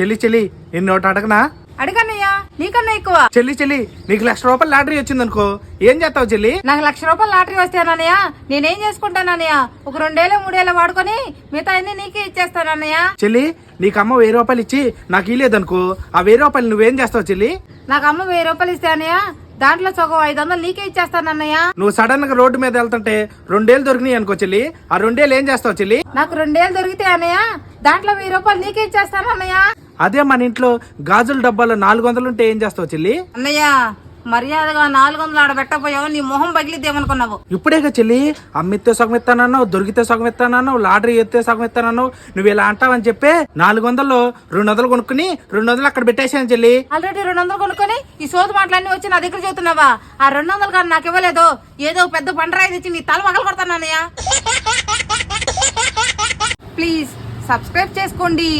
చెల్లి చెల్లి నిన్ను ఒకటి అడగనా? అడిగన్నయ్యా నీకన్నా ఎక్కువ. చెల్లి చెల్లి నీకు లక్ష రూపాయలు లాటరీ వచ్చిందనుకో ఏం చేస్తావు చెల్లి? నాకు లక్ష రూపాయలు లాటరీ వస్తానన్నయ్య నేనేం చేసుకుంటానన్నయ్య ఒక రెండేళ్ళు మూడేళ్ళు వాడుకొని మిగతా అన్ని నీకే ఇచ్చేస్తానన్నయ్య. చెల్లి నీకు అమ్మ వెయ్యి రూపాయలు ఇచ్చి నాకు ఇలేదనుకో ఆ వెయ్యి రూపాయలు నువ్వేం చేస్తావు చెల్లి? నాకు అమ్మ వెయ్యి రూపాయలు ఇస్తే అన్నయ్య దాంట్లో సగం ఐదు వందలు నీకే ఇచ్చేస్తానన్నయ్య. నువ్వు సడన్గా రోడ్డు మీద వెళ్తుంటే రెండేళ్ళు దొరికినాయి అనుకో చెల్లి ఆ రెండేళ్ళు ఏం చేస్తావు చెల్లి? నాకు రెండేళ్ళు దొరికితే అన్నయ్య దాంట్లో వెయ్యి రూపాయలు నీకే ఇచ్చేస్తానన్నయ్య. అదే మన ఇంట్లో గాజుల డబ్బాలో నాలుగు వందలు ఉంటే ఏం చేస్తావు చెల్లి? అన్నయ్య మర్యాదగా నాలుగు వందలు ఆడ పెట్టపోయావు నీ మొహం పగిలిద్దేమనుకున్నావు ఇప్పుడేగా చెల్లి అమ్మితే సగం ఇస్తానన్నావు దొరికితే సగం ఇస్తానన్నావు లాటరీ ఎత్తే సగం ఇస్తానన్నావు నువ్వు ఇలా అంటావని చెప్పే నాలుగు వందలు రెండు వందలు కొనుక్కుని రెండు వందలు అక్కడ పెట్టేశాను చెల్లి. ఆల్రెడీ రెండు వందలు కొనుక్కొని ఈ సోదు మాటలన్నీ వచ్చి నా దగ్గర చెబుతున్నావా? ఆ రెండు వందలు కానీ నాకు ఇవ్వలేదు? ఏదో పెద్ద పండరాయి తెచ్చి నీ తల పగలు కొడతానన్నయ్య. ప్లీజ్ సబ్స్క్రైబ్ చేసుకోండి.